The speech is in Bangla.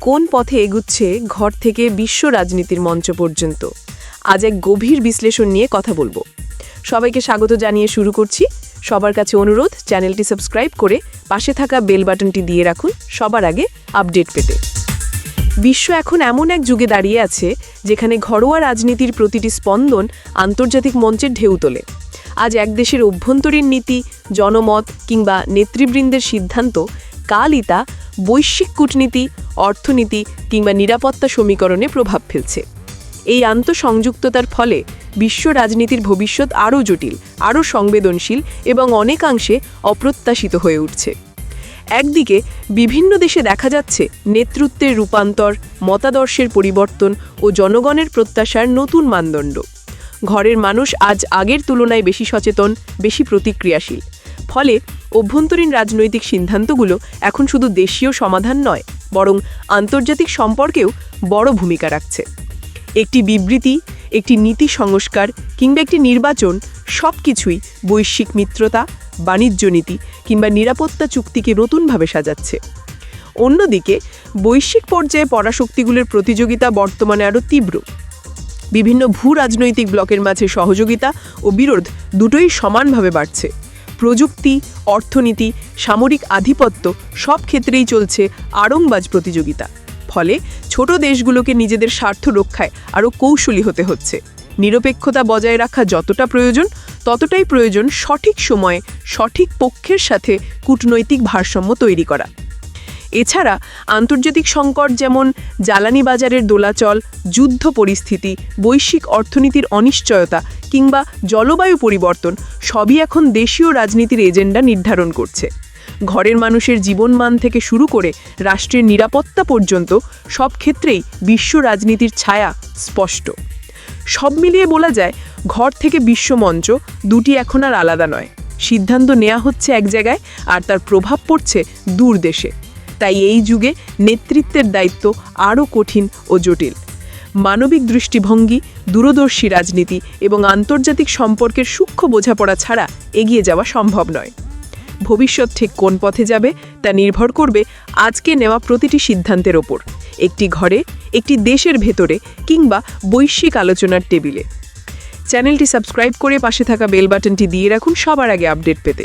কোন পথে এগুচ্ছে ঘর থেকে বিশ্ব রাজনীতির মঞ্চ পর্যন্ত? আজ এক গভীর বিশ্লেষণ নিয়ে কথা বলব। সবাইকে স্বাগত জানিয়ে শুরু করছি। সবার কাছে অনুরোধ, চ্যানেলটি সাবস্ক্রাইব করে পাশে থাকা বেল বাটনটি দিয়ে রাখুন সবার আগে আপডেট পেতে। বিশ্ব এখন এমন এক যুগে দাঁড়িয়ে আছে যেখানে ঘরোয়া রাজনীতির প্রতিটি স্পন্দন আন্তর্জাতিক মঞ্চের ঢেউ তোলে। আজ এক দেশের অভ্যন্তরীণ নীতি, জনমত কিংবা নেতৃবৃন্দের সিদ্ধান্ত, কালই তা বৈশ্বিক কূটনীতি, অর্থনীতি কিংবা নিরাপত্তা সমীকরণে প্রভাব ফেলছে। এই আন্তঃসংযুক্ততার ফলে বিশ্ব রাজনীতির ভবিষ্যৎ আরও জটিল, আরও সংবেদনশীল এবং অনেকাংশে অপ্রত্যাশিত হয়ে উঠছে। একদিকে, বিভিন্ন দেশে দেখা যাচ্ছে নেতৃত্বের রূপান্তর, মতাদর্শের পরিবর্তন ও জনগণের প্রত্যাশার নতুন মানদণ্ড। ঘরের মানুষ আজ আগের তুলনায় বেশি সচেতন, বেশি প্রতিক্রিয়াশীল। ফলে অভ্যন্তরীণ রাজনৈতিক সিদ্ধান্তগুলো এখন শুধু দেশীয় সমাধান নয়, বরং আন্তর্জাতিক সম্পর্কেও বড় ভূমিকা রাখছে। একটি বিবৃতি, একটি নীতি সংস্কার কিংবা একটি নির্বাচন সব কিছুই বৈশ্বিক মিত্রতা, বাণিজ্য নীতি কিংবা নিরাপত্তা চুক্তিকে নতুনভাবে সাজাচ্ছে। অন্যদিকে, বৈশ্বিক পর্যায়ে পরাশক্তিগুলোর প্রতিযোগিতা বর্তমানে আরও তীব্র। বিভিন্ন ভূ রাজনৈতিক ব্লকের মাঝে সহযোগিতা ও বিরোধ দুটোই সমানভাবে বাড়ছে। প্রযুক্তি, অর্থনীতি, সামরিক আধিপত্য সব ক্ষেত্রেই চলছে আড়ংবাজ প্রতিযোগিতা। ফলে ছোট দেশগুলোকে নিজেদের স্বার্থ রক্ষায় আরও কৌশলী হতে হচ্ছে। নিরপেক্ষতা বজায় রাখা যতটা প্রয়োজন, ততটাই প্রয়োজন সঠিক সময়ে সঠিক পক্ষের সাথে কূটনৈতিক ভারসাম্য তৈরি করা। এছাড়া আন্তর্জাতিক সংকট যেমন জ্বালানি বাজারের দোলাচল, যুদ্ধ পরিস্থিতি, বৈশ্বিক অর্থনীতির অনিশ্চয়তা কিংবা জলবায়ু পরিবর্তন সবই এখন দেশীয় রাজনীতির এজেন্ডা নির্ধারণ করছে। ঘরের মানুষের জীবনমান থেকে শুরু করে রাষ্ট্রের নিরাপত্তা পর্যন্ত সব ক্ষেত্রেই বিশ্ব রাজনীতির ছায়া স্পষ্ট। সব মিলিয়ে বলা যায়, ঘর থেকে বিশ্বমঞ্চ দুটি এখন আর আলাদা নয়। সিদ্ধান্ত নেওয়া হচ্ছে এক জায়গায় আর তার প্রভাব পড়ছে দূর দেশে। তাই এই যুগে নেতৃত্বের দায়িত্ব আরও কঠিন ও জটিল। মানবিক দৃষ্টিভঙ্গি, দূরদর্শী রাজনীতি এবং আন্তর্জাতিক সম্পর্কের সূক্ষ্ম বোঝাপড়া ছাড়া এগিয়ে যাওয়া সম্ভব নয়। ভবিষ্যৎ ঠিক কোন পথে যাবে তা নির্ভর করবে আজকে নেওয়া প্রতিটি সিদ্ধান্তের ওপর, একটি ঘরে, একটি দেশের ভেতরে কিংবা বৈশ্বিক আলোচনার টেবিলে। চ্যানেলটি সাবস্ক্রাইব করে পাশে থাকা বেল বাটনটি দিয়ে রাখুন সবার আগে আপডেট পেতে।